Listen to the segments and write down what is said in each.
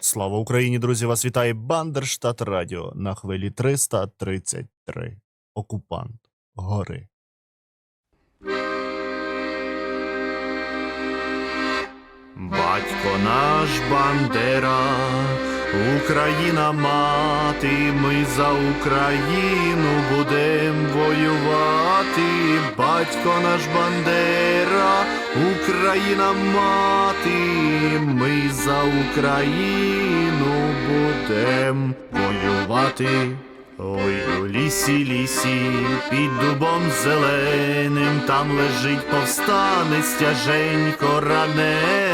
Слава Україні, друзі! Вас вітає Бандерштат Радіо на хвилі 333. Окупант гори. Батько наш Бандера, Україна мати, ми за Україну будем воювати. Батько наш Бандера, Україна мати, ми за Україну будем воювати. Ой, у лісі, лісі, під дубом зеленим, там лежить повстанець тяженько ранений.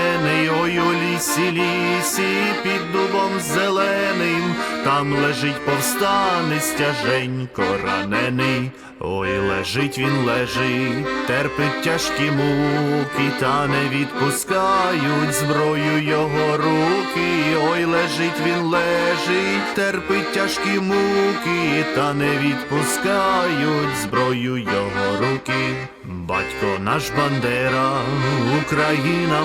Ой, у лісі, лісі, під дубом зеленим, там лежить повстанець тяженько ранений. Ой, лежить він лежить, терпить тяжкі муки, та не відпускають зброю його руки. Ой, лежить він лежить, терпить тяжкі муки, та не відпускають зброю його руки. Батько наш Бандера, Україна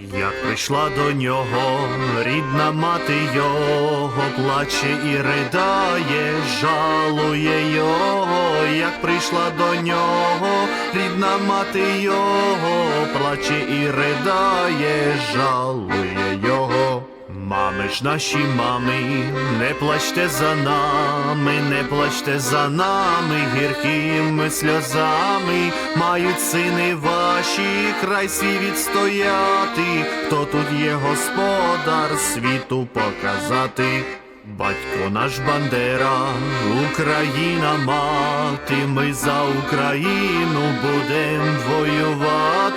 Як прийшла до нього рідна мати його, плаче і ридає, жалує його, як прийшла до нього, рідна мати його, плаче і ридає, жалує його. Мами ж наші мами, не плачте за нами, не плачте за нами гіркими сльозами, мають сини ваші, край свій відстояти, хто тут є господар, світу показати. Батько наш Бандера, Україна мати, ми за Україну будем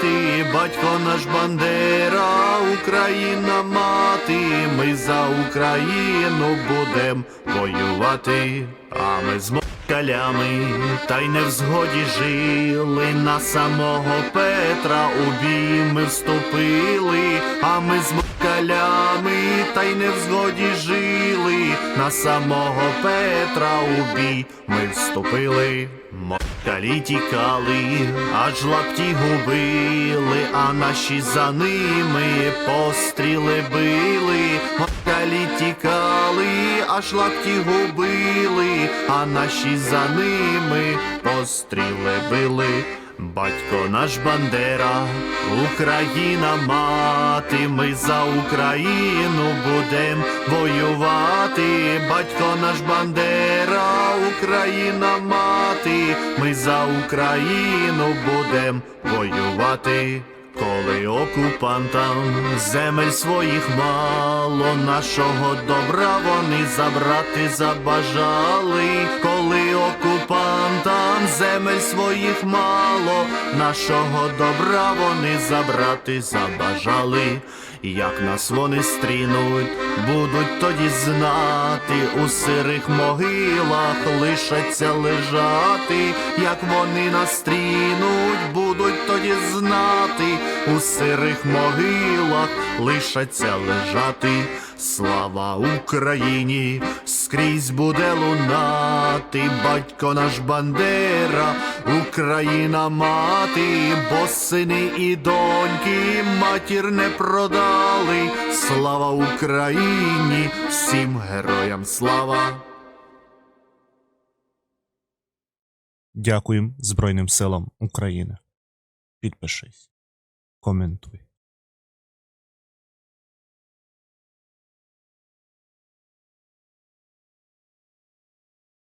воювати. Батько наш Бандера, Україна мати, ми за Україну будем воювати. А ми з москалями, та й не в згоді жили, на самого Петра у бій ми вступили, а ми з москалями, та й не в згоді жили, на самого Петра у бій ми вступили. Москалі тікали, аж лапті губили, а наші за ними постріли били. Москалі тікали, аж лапті губили, а наші за ними постріли били. Батько наш Бандера, Україна мати, ми за Україну будем воювати. Батько наш Бандера, Україна мати, ми за Україну будем воювати. Коли окупантам земель своїх мало, нашого добра вони забрати забажали, коли окупантам земель своїх мало, нашого добра вони забрати забажали, як нас вони стрінуть, будуть тоді знати, у сирих могилах лишаться лежати, як вони нас стрінуть, будуть тоді знати, у сирих могилах лишаться лежати. Слава Україні, скрізь буде лунати, батько наш Бандера, Україна мати, бо сини і доньки матір не продали. Слава Україні, всім героям слава. Дякуємо Збройним силам України. Підпишись, коментуй.